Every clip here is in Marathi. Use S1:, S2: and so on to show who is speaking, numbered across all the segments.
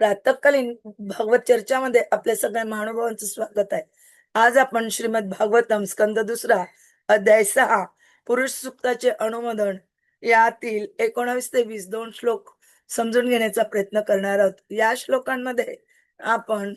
S1: प्रातःकालीन भागवत चर्चामध्ये आपल्या सगळ्या महानुभावांचं स्वागत आहे. आज आपण श्रीमद भागवतम स्कंद दुसरा अध्याय सहा पुरुष सुक्ताचे अनुमोदन यातील एकोणावीस ते वीस दोन श्लोक समजून घेण्याचा प्रयत्न करणार आहोत. या श्लोकांमध्ये आपण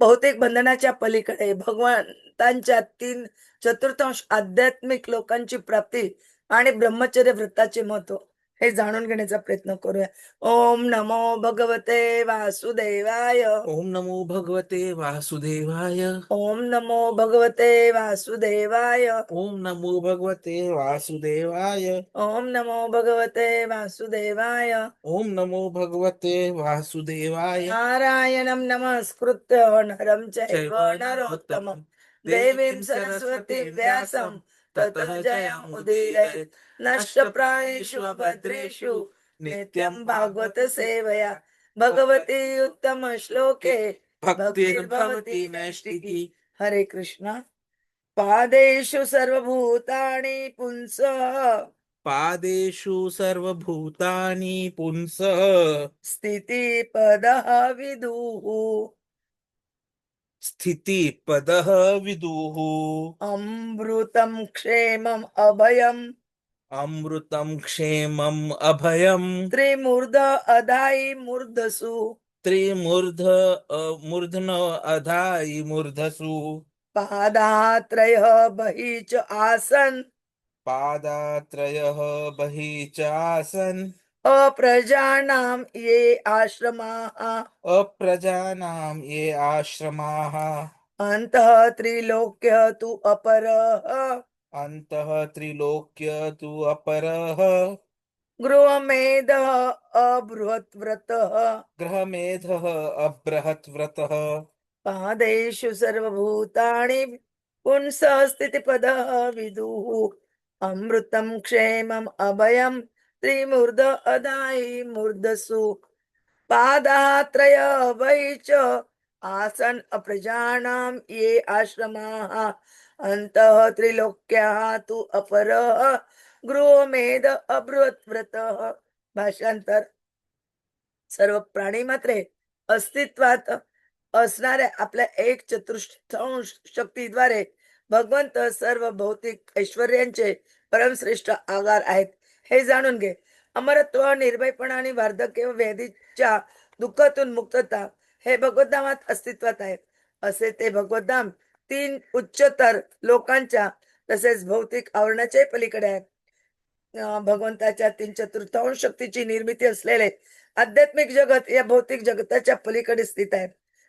S1: बहुतेक बंधनाच्या पलीकडे भगवंतांच्या तीन चतुर्थांश आध्यात्मिक लोकांची प्राप्ती आणि ब्रह्मचर्य व्रताचे महत्त्व हे जाणून घेण्याचा प्रयत्न करूया. ओम नमो भगवते वासुदेवाय.
S2: ओम नमो भगवते वासुदेवाय.
S1: ओम नमो भगवते वासुदेवाय.
S2: ओम नमो भगवते वासुदेवाय.
S1: ओम नमो भगवते वासुदेवाय.
S2: ओम नमो भगवते वासुदेवाय.
S1: नारायणं नमस्कृत्य नरं चैव नरोत्तमं देवीं सरस्वती व्यासं. ततः जयमुदीरयेत् नष्टप्रायेषु भद्रेषु नित्यं भागवत सेवया भगवती उत्तम श्लोके
S2: भक्तिर्भवति नैष्टिकी।
S1: हरे कृष्ण। पादेषु सर्वभूतानि पुंसः।
S2: पादेषु सर्वभूतानि पुंस।
S1: स्थितिपदः विदुः।
S2: स्थितिपदः विदुः।
S1: अमृतं क्षेमम् अभयम्।
S2: अमृतं क्षेमम् अभयम्।
S1: त्रिमूर्ध अधायि मूर्धसु।
S2: त्रिमूर्ध मूर्धन अधायि मूर्धसु।
S1: पादात्रयः बहिः च आसन्।
S2: पादात्रयः बहिः च आसन्।
S1: अप्रजानां ये आश्रमाः।
S2: अप्रजानां ये आश्रमाः।
S1: अन्तः त्रिलोक्य तु अपरः।
S2: अन्तः त्रिलोक्य तु अपरः।
S1: गृहमेधः अबृहत्व्रतः।
S2: गृहमेधः अबृहत्व्रतः।
S1: पादेषु सर्वभूतानि पुंसः स्थितिपदः विदुः। अमृतं क्षेमम् अभयं त्रिमूर्ध अदायि मूर्धसु पादात्रय वै च। आसन अप्रजानां ये आश्रमाः। अन्तः त्रिलोक्याः तु अपरः। गृहमेद अबृहत्व्रतः भाषांतर सर्व प्राणी मात्रे अस्तित्वात असणाऱ्या आपल्या एक चतुर्थांश शक्तीद्वारे भगवंत सर्व भौतिक ऐश्वर्यांचे परमश्रेष्ठ आगार आहेत. हे जाणून घे. अमरत्व निर्भयपणा आणि वार्धक्य व्याधीच्या दुःखातून मुक्तता हे भगवद्धामात अस्तित्वात आहे असे ते भगवद्धाम तीन उच्चतर लोकांच्या तसेच भौतिक आवरणाच्या पलीकडे आहे भगवंताच्या तीन चतुर्थांश शक्तीची निर्मिती असलेले आध्यात्मिक जगत या भौतिक जगताच्या पलीकडे स्थित आहे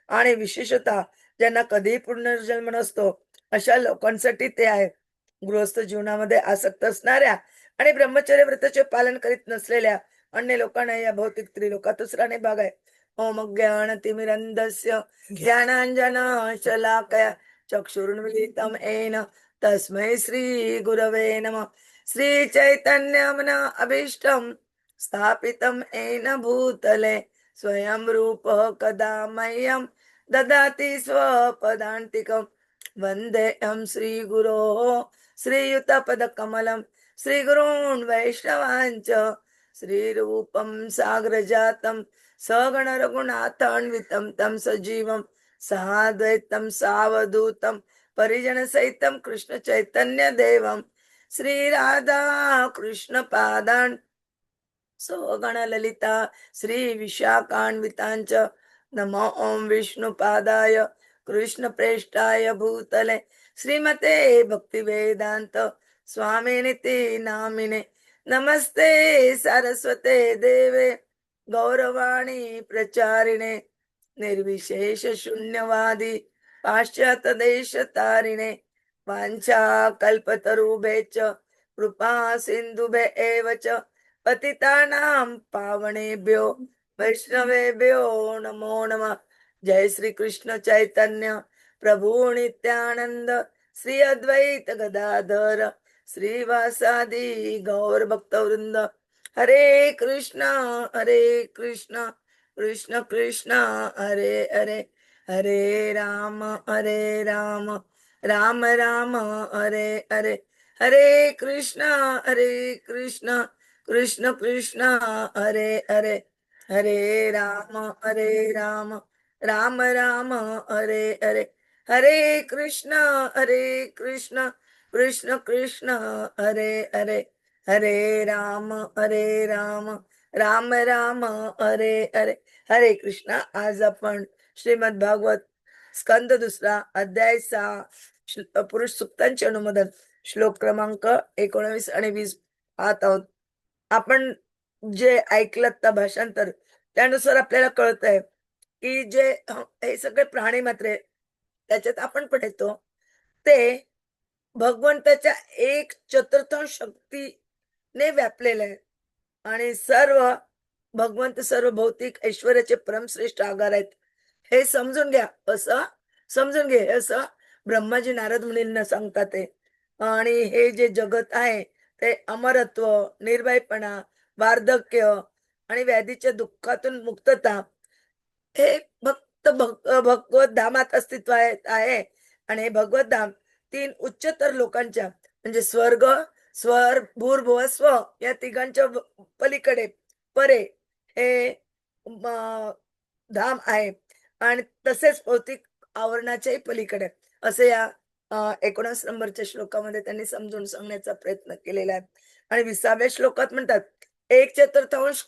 S1: आणि विशेषतः ज्यांना कधीही पुनर्जन्म नसतो अशा लोकांसाठी ते आहे गृहस्थ जीवनामध्ये आसक्त असणाऱ्या आणि ब्रह्मचर्य व्रताचे पालन करीत नसलेल्या अन्य लोकांना या भौतिक त्रिलोकात दुसराने भाग आहे ओम ज्ञान तिमिरंधस्य ज्ञानांजन शलाकया चक्षुर्मिलितं येन तस्मै श्री गुरवे नमः. श्री चैतन्यमन अभीष्टं स्थापितं येन भूतले. स्वयं रूप कदा मह्यं ददाति स्वपदान्तिकं. वन्देऽहं श्रीगुरो श्रीयुतपदकमलं श्रीगुरून् वैष्णवाञ्च श्रीरूपं सागरजातं सगण रघुनाथान्वितं तं सजीवं साद्वैतं सावधूतं परिजनसहितं कृष्णचैतन्यदेवं श्रीराधा कृष्णपादान् सगणललिता श्रीविशाखान्विताञ्च नमो ॐ विष्णुपादाय कृष्णप्रेष्ठाय भूतले श्रीमते भक्तिवेदान्त સ્વામીને તે નામિને, નમસ્તે સરસ્વતે દેવે, ગૌરવાણી પ્રચારિણે, નિર્વિશેષ શૂન્યવાદી પાશ્ચાત દેશ તારીણે વાંછા કલ્પતરુભે ચ કૃપા સિંધુભે એવ ચ, પતિતાનામ પાવણેભ્યો, વૈષ્ણવેભ્યો નમો નમઃ. જય શ્રી કૃષ્ણ ચૈતન્ય, પ્રભુ નિત્યાનંદ, શ્રી અદ્વૈત ગદાધર. श्रीवासादि गौर भक्तवृंद हरे कृष्ण हरे कृष्ण कृष्ण कृष्ण हरे हरे हरे राम हरे राम राम राम हरे हरे हरे कृष्ण हरे कृष्ण कृष्ण कृष्ण हरे हरे हरे राम हरे राम राम राम हरे हरे हरे कृष्ण हरे कृष्ण कृष्ण कृष्ण हरे हरे हरे राम हरे राम राम राम हरे हरे. हरे कृष्ण आज आपण श्रीमद भागवत स्कंद दुसरा अध्याय सहा पुरुष सुक्तांचे अनुमोदन श्लोक क्रमांक एकोणवीस आणि वीस पाहत आहोत. आपण जे ऐकलं त्या भाषांतर त्यानुसार आपल्याला कळत आहे की जे हे सगळे प्राणी मात्र आहे, त्याच्यात आपण पण येतो. ते भगवंताच्या एक चतुर्थांश शक्तीने व्यापलेलं आहे. आणि सर्व भगवंत सर्व भौतिक ऐश्वर्याचे परमश्रेष्ठ आगार आहेत. हे समजून घ्या असं समजून घे असं ब्रह्माजी नारद मुनींना सांगतात ते. आणि हे जे जगत आहे ते अमरत्व निर्भयपणा वार्धक्य आणि व्याधीच्या दुःखातून मुक्तता हे फक्त भग भगवत धामात अस्तित्व आहे आहे. आणि हे भगवत धाम तीन उच्चतर लोकांच्या म्हणजे स्वर्ग स्वर भूर्भुव स्व या तिघांच्या पलीकडे परे हे धाम आहे. आणि तसेच भौतिक आवरणाच्याही पलीकडे असे या एकोणास नंबरच्या श्लोकामध्ये त्यांनी समजून सांगण्याचा प्रयत्न केलेला आहे. आणि विसाव्या श्लोकात म्हणतात एक चतुर्थांश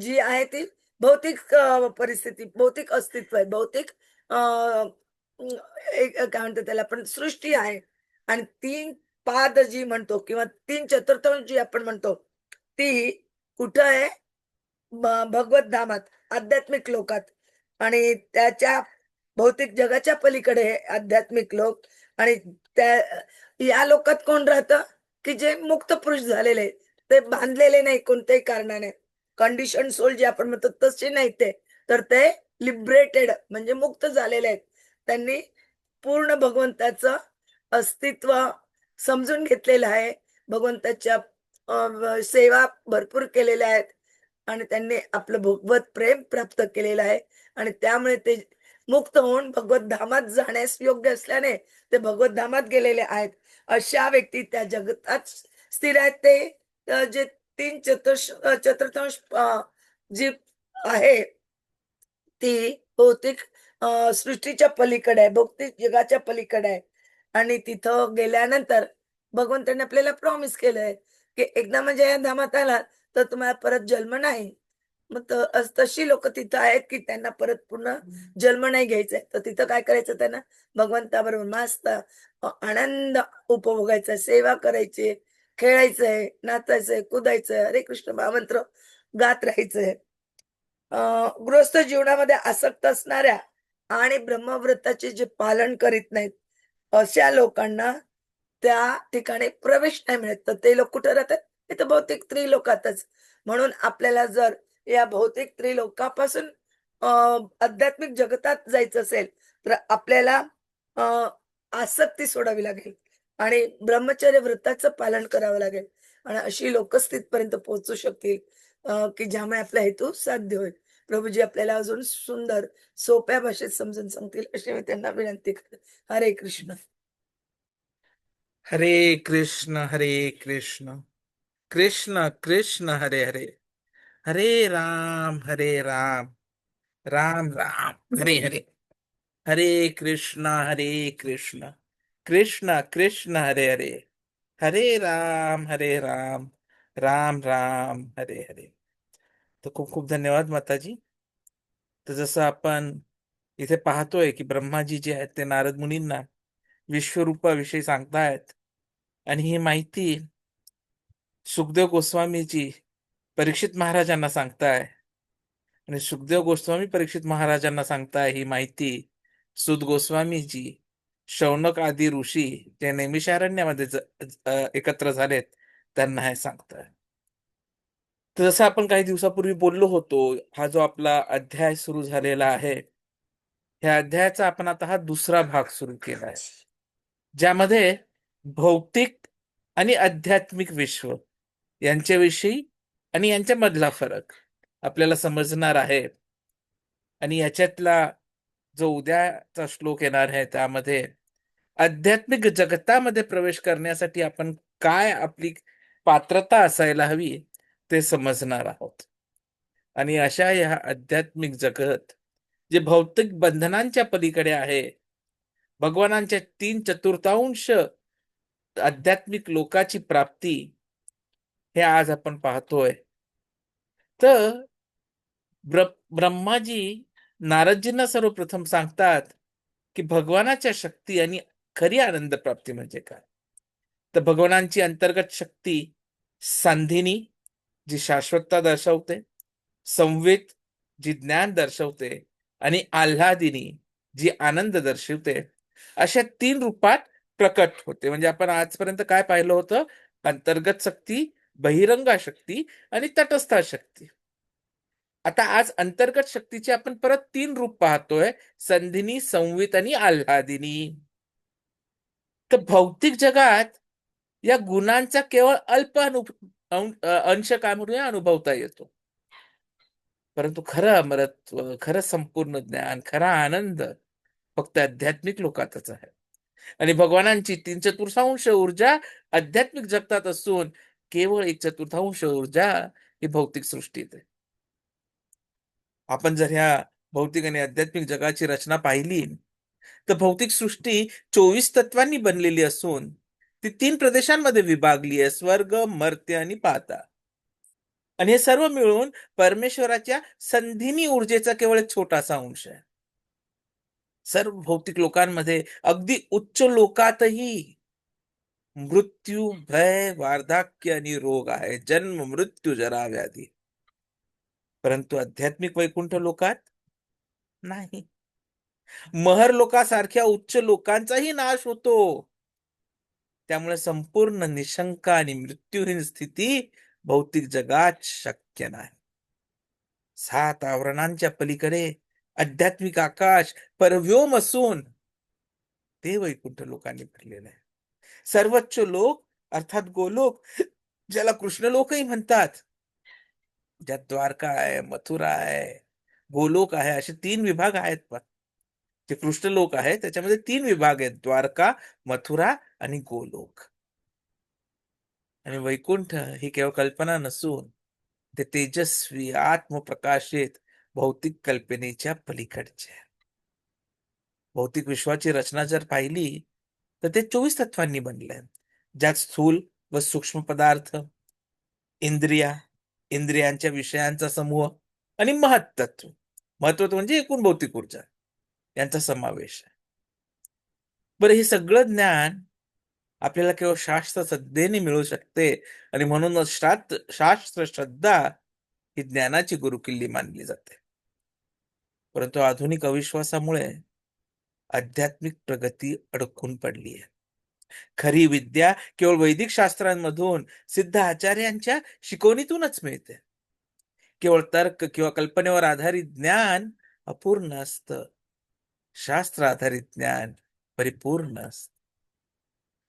S1: जी आहे ती भौतिक परिस्थिती भौतिक अस्तित्व आहे. भौतिक अं, काय म्हणतात त्याला आपण सृष्टी आहे. आणि तीन पाद जी म्हणतो किंवा तीन चतुर्थांश जी आपण म्हणतो ती कुठं आहे? भगवत धामात आध्यात्मिक लोकात. आणि त्याच्या भौतिक जगाच्या पलीकडे आध्यात्मिक लोक. आणि त्या या लोकात कोण राहतं? की जे मुक्त पुरुष झालेले. आहेत. ते बांधलेले नाही कोणत्याही कारणाने. कंडिशन सोल जे आपण म्हणतो तसे नाही ते. तर ते लिबरेटेड म्हणजे मुक्त झालेले आहेत. त्यांनी पूर्ण भगवंताचं अस्तित्व समजून घेतलेलं आहे. भगवंताच्या सेवा भरपूर केलेल्या आहेत आणि त्यांनी आपलं भगवत प्रेम प्राप्त केलेलं आहे. आणि त्यामुळे ते मुक्त होऊन भगवत धामात जाण्यास योग्य असल्याने ते भगवत धामात गेलेले आहेत. अशा व्यक्ती त्या जगतात स्थिर आहेत. ते जे तीन चतुर्श चतुर्थांश जी आहे ती भौतिक सृष्टीच्या पलीकडे आहे भक्ती जगाच्या पलीकडे आहे. आणि तिथं गेल्यानंतर भगवंताने आपल्याला प्रॉमिस केलंय की एकदा म्हणजे या धामात आला तर तुम्हाला परत जन्म नाही. मग तशी लोक तिथं आहेत की त्यांना परत पुन्हा जन्म नाही घ्यायचा तर तिथं काय करायचं त्यांना? भगवंताबरोबर मस्त आनंद उपभोगायचा सेवा करायची खेळायचंय नाचायचंय कुदायचंय हरे कृष्ण महामंत्र गात राहायचंय. अं, गृहस्थ जीवनामध्ये आसक्त असणाऱ्या आणि ब्रह्मव्रताचे जे पालन करीत नाहीत अशा लोकांना त्या ठिकाणी प्रवेश नाही मिळत. तर ते लोक कुठे राहतात? ते तर भौतिक त्रिलोकातच. म्हणून आपल्याला जर या भौतिक त्रिलोकापासून आध्यात्मिक जगतात जायचं असेल तर आपल्याला आसक्ती सोडावी लागेल आणि ब्रह्मचर्य व्रताचं पालन करावं लागेल. आणि अशी लोकस्थितीपर्यंत पोहोचू शकतील की ज्यामुळे आपला हेतू साध्य होईल. प्रभूजी आपल्याला अजून सुंदर, सोप्या भाषेत समजून सांगतील, अशी मी त्यांना विनंती करते. हरे कृष्ण.
S2: हरे कृष्ण हरे कृष्ण. कृष्ण कृष्ण, हरे हरे. हरे राम हरे राम. राम राम. हरे हरे. हरे कृष्ण हरे कृष्ण. कृष्ण कृष्ण, हरे हरे. हरे राम हरे राम. राम राम, हरे हरे. तर खूप खूप धन्यवाद माताजी. तर जसं आपण इथे पाहतोय की ब्रह्माजी जे आहेत ते नारद मुनींना विश्वरूपाविषयी सांगतायत. आणि ही माहिती सुखदेव गोस्वामीजी परीक्षित महाराजांना सांगताय. आणि सुखदेव गोस्वामी परीक्षित महाराजांना सांगताय ही माहिती सुद गोस्वामीजी शौनक आदी ऋषी जे नैमिषारण्यामध्ये एकत्र झालेत त्यांना हे सांगताय. तर जसं आपण काही दिवसापूर्वी बोललो होतो हा जो आपला अध्याय सुरू झालेला आहे ह्या अध्यायाचा आपण आता हा दुसरा भाग सुरू केला आहे. ज्यामध्ये भौतिक आणि आध्यात्मिक विश्व यांच्याविषयी आणि यांच्यामधला फरक आपल्याला समजणार आहे. आणि याच्यातला जो उद्याचा श्लोक येणार आहे त्यामध्ये आध्यात्मिक जगतामध्ये प्रवेश करण्यासाठी आपण काय आपली पात्रता असायला हवी ते समजणार आहोत. आणि अशा या आध्यात्मिक जगत जे भौतिक बंधनांच्या पलीकडे आहे भगवानांच्या तीन चतुर्थांश आध्यात्मिक लोकाची प्राप्ती हे आज आपण पाहतोय. तर ब्र ब्रह्माजी नारदजींना सर्वप्रथम सांगतात की भगवानाच्या शक्ती आणि खरी आनंद प्राप्ती म्हणजे काय? तर भगवानांची अंतर्गत शक्ती सांधिनी जी शाश्वतता दर्शवते संवेद जी ज्ञान दर्शवते आणि आल्हादिनी जी आनंद दर्शवते अशा तीन रूपात प्रकट होते. म्हणजे आपण आजपर्यंत काय पाहिलं होतं? अंतर्गत शक्ती बहिरंगा शक्ती आणि तटस्था शक्ती आता आज अंतर्गत शक्तीचे आपण परत तीन रूप पाहतोय संधिनी संवित आणि आल्हादिनी तर भौतिक जगात या गुणांचा केवळ अल्प अं- अंश काय म्हणूया अनुभवता येतो. परंतु खरं अमरत्व खरं संपूर्ण ज्ञान खरा आनंद फक्त आध्यात्मिक लोकातच आहे. आणि भगवानांची तीन चतुर्थांश ऊर्जा आध्यात्मिक जगतात असून केवळ एक चतुर्थांश ऊर्जा ही भौतिक सृष्टीत आहे. आपण जर ह्या भौतिक आणि आध्यात्मिक जगाची रचना पाहिली तर भौतिक सृष्टी चोवीस तत्वांनी बनलेली असून ती तीन प्रदेशांमध्ये विभागली आहे स्वर्ग मर्त्य आणि पाता. आणि हे सर्व मिळून परमेश्वराच्या संधिनी ऊर्जेचा केवळ एक छोटासा अंश आहे. सर्व भौतिक लोकांमध्ये अगदी उच्च लोकातही मृत्यू भय वार्धक्य आणि रोग आहे. जन्म मृत्यू जरा व्याधी. परंतु आध्यात्मिक वैकुंठ लोकात नाही. महर लोकासारख्या उच्च लोकांचाही नाश होतो. त्यामुळे संपूर्ण निशंक आणि मृत्यूहीन स्थिती भौतिक जगात शक्य नाही. सात आवरणांच्या पलीकडे आध्यात्मिक आकाश परव्योम असून ते वैकुंठ लोकांनी भरलेलं आहे. सर्वोच्च लोक अर्थात गोलोक ज्याला कृष्ण लोकही म्हणतात ज्यात द्वारका आहे मथुरा आहे गोलोक आहे असे तीन विभाग आहेत पण जे कृष्ण लोक आहे त्याच्यामध्ये तीन विभाग आहेत द्वारका मथुरा आणि गोलोक. आणि वैकुंठ ही केवळ कल्पना नसून ते तेजस्वी आत्मप्रकाशित भौतिक कल्पनेच्या पलीकडचे भौतिक विश्वाची रचना जर पाहिली तर ते चोवीस तत्वांनी बनले. ज्यात स्थूल व सूक्ष्म पदार्थ इंद्रिया इंद्रियांच्या विषयांचा समूह आणि महत्त्व महत्त्व म्हणजे एकूण भौतिक ऊर्जा. यांचा समावेश आहे. बरं हे सगळं ज्ञान आपल्याला केवळ शास्त्र श्रद्धेने मिळू शकते. आणि म्हणूनच शास्त्र शास्त्र श्रद्धा ही ज्ञानाची गुरुकिल्ली मानली जाते. परंतु आधुनिक अविश्वासामुळे आध्यात्मिक प्रगती अडकून पडली आहे. खरी विद्या केवळ वैदिक शास्त्रांमधून सिद्ध आचार्यांच्या शिकवणीतूनच मिळते. केवळ तर्क किंवा कल्पनेवर आधारित ज्ञान अपूर्ण असतं. शास्त्र आधारित ज्ञान परिपूर्ण असत.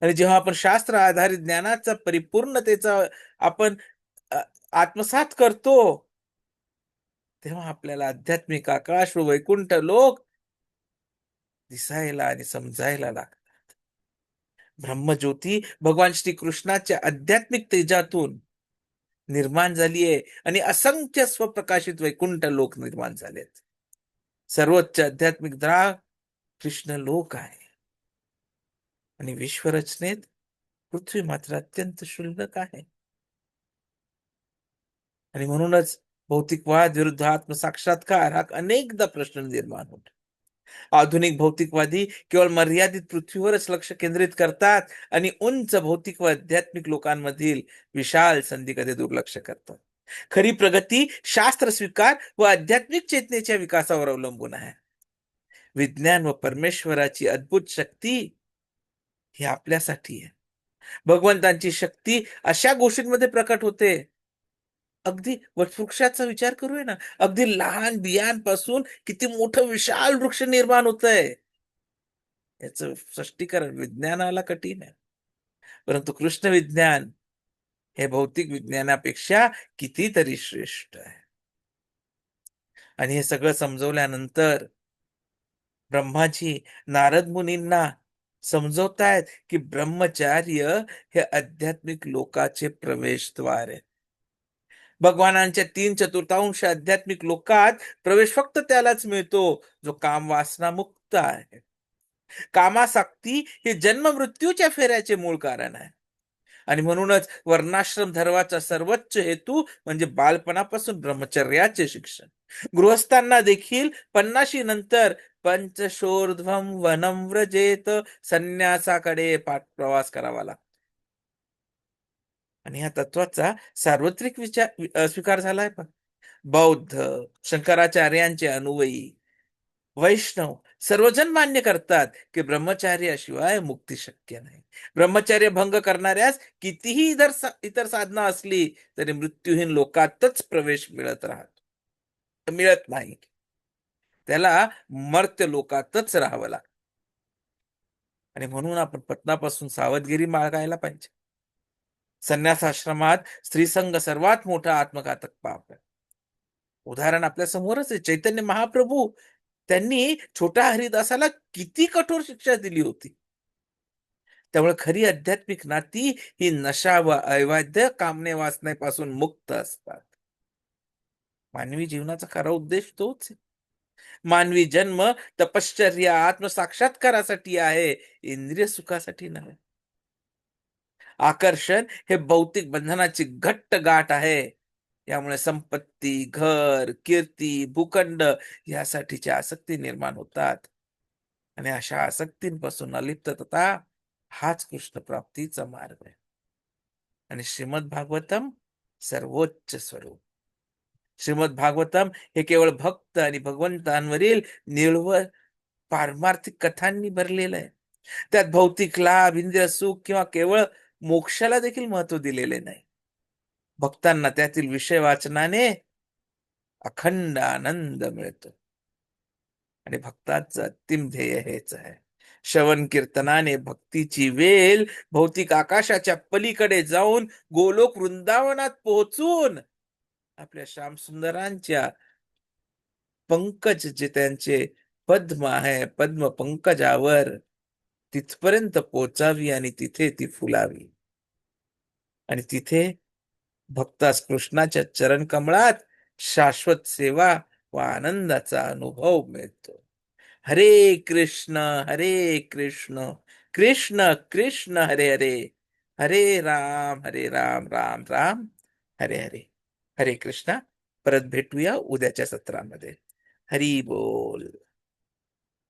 S2: आणि जेव्हा आपण शास्त्र आधारित ज्ञानाचा परिपूर्णतेचा आपण आत्मसात करतो तेव्हा आपल्याला आध्यात्मिक आकाश व वैकुंठ लोक दिसायला आणि समजायला लागतात. ब्रह्मज्योती भगवान श्रीकृष्णाच्या आध्यात्मिक तेजातून निर्माण झालीये आणि असंख्य स्वप्रकाशित वैकुंठ लोक निर्माण झालेत. सर्वोच्च आध्यात्मिक द्राग कृष्ण लोक आहे आणि विश्वरचनेत पृथ्वी मात्र अत्यंत शुल्लक आहे. आणि म्हणूनच भौतिकवाद विरुद्ध आत्मसाक्षात्कार हा अनेकदा प्रश्न निर्माण होतो. आधुनिक भौतिकवादी केवळ मर्यादित पृथ्वीवरच लक्ष केंद्रित करतात आणि उंच भौतिक व आध्यात्मिक लोकांमधील विशाल संधीकडे दुर्लक्ष करतात. खरी प्रगती शास्त्र स्वीकार व आध्यात्मिक चेतनेच्या विकासावर अवलंबून आहे. विज्ञान व परमेश्वराची अद्भुत शक्ती हे आपल्यासाठी आहे. भगवंतांची शक्ती अशा गोष्टींमध्ये प्रकट होते. अगदी वटवृक्षाचा विचार करूया ना. अगदी लहान बियांपासून किती मोठं विशाल वृक्ष निर्माण होत आहे याच स्पष्टीकरण विज्ञानाला कठीण आहे. परंतु कृष्ण विज्ञान हे भौतिक विज्ञानापेक्षा कितीतरी श्रेष्ठ आहे. आणि हे सगळं समजवल्यानंतर ब्रह्माजी नारद मुनींना समजवतायत की ब्रह्मचार्य हे आध्यात्मिक लोकाचे प्रवेशद्वार आहे भगवानांच्या तीन चतुर्थांश आध्यात्मिक लोकात प्रवेश फक्त त्यालाच मिळतो जो काम वासना मुक्त आहे. कामासक्ती हे जन्म मृत्यूच्या फेऱ्याचे मूळ कारण आहे. आणि म्हणूनच वर्णाश्रम धर्माचा सर्वोच्च हेतू म्हणजे बालपणापासून ब्रह्मचर्याचे शिक्षण. गृहस्थांना देखील पन्नाशी नंतर पंचशोर्ध्वम वनम व्रजेत संन्यासाकडे पाठ प्रवास करावा लागतो आणि या तत्वाचा सार्वत्रिक विचार स्वीकार झालाय पण. बौद्ध शंकराचार्यांचे अनुवयी वैष्णव सर्वजण मान्य करतात की ब्रह्मचार्याशिवाय मुक्ती शक्य नाही. ब्रह्मचार्य भंग करणाऱ्यास कितीही इतर सा- इतर साधना असली तरी मृत्यूहीन लोकातच प्रवेश मिळत राहतो. मिळत नाही. त्याला मर्त्य लोकातच राहावं लागतं. आणि म्हणून आपण पत्नापासून सावधगिरी बाळगायला पाहिजे. संन्यासाश्रमात स्त्रीसंघ सर्वात मोठा आत्मघातक पाप आहे. उदाहरण आपल्या समोरच आहे. चैतन्य महाप्रभू त्यांनी छोटा हरिदासाला किती कठोर शिक्षा दिली होती. त्यामुळे खरी आध्यात्मिक नाती ही नशा व अवैध कामने वाचण्यापासून मुक्त असतात. मानवी जीवनाचा खरा उद्देश तोच आहे. मानवी जन्म तपश्चर्या आत्मसाक्षात्कारासाठी आहे. इंद्रिय सुखासाठी नव्हे. आकर्षण हे भौतिक बंधनाची घट्ट गाठ आहे. यामुळे संपत्ती घर कीर्ती भूखंड यासाठीची आसक्ती निर्माण होतात. आणि अशा आसक्तींपासून अलिप्तता हाच कृष्ण प्राप्तीचा मार्ग आहे. आणि श्रीमद भागवतम सर्वोच्च स्वरूप. श्रीमद भागवतम हे केवळ भक्त आणि भगवंतांवरील निळवळ पारमार्थिक कथांनी भरलेलं आहे. त्यात भौतिक लाभ इंद्रिय सुख किंवा केवळ मोक्षाला देखील महत्त्व दिलेले नाही. भक्तांना त्यातील विषय वाचनाने अखंड आनंद मिळतो. आणि भक्ताचं अंतिम ध्येय हेच आहे. श्रवण कीर्तनाने भक्तीची वेल भौतिक आकाशाच्या पलीकडे जाऊन गोलोक वृंदावनात पोहोचून आपल्या श्यामसुंदरांच्या पंकज जे त्यांचे पद्म आहे पद्म पंकजावर तिथपर्यंत पोचावी आणि तिथे ती फुलावी. आणि तिथे भक्तास कृष्णाच्या चरण कमळात शाश्वत सेवा व आनंदाचा अनुभव मिळतो. हरे कृष्ण हरे कृष्ण कृष्ण कृष्ण हरे हरे हरे राम हरे राम राम राम हरे हरे. हरे कृष्णा. परत भेटूया उद्याच्या सत्रामध्ये. हरी बोल.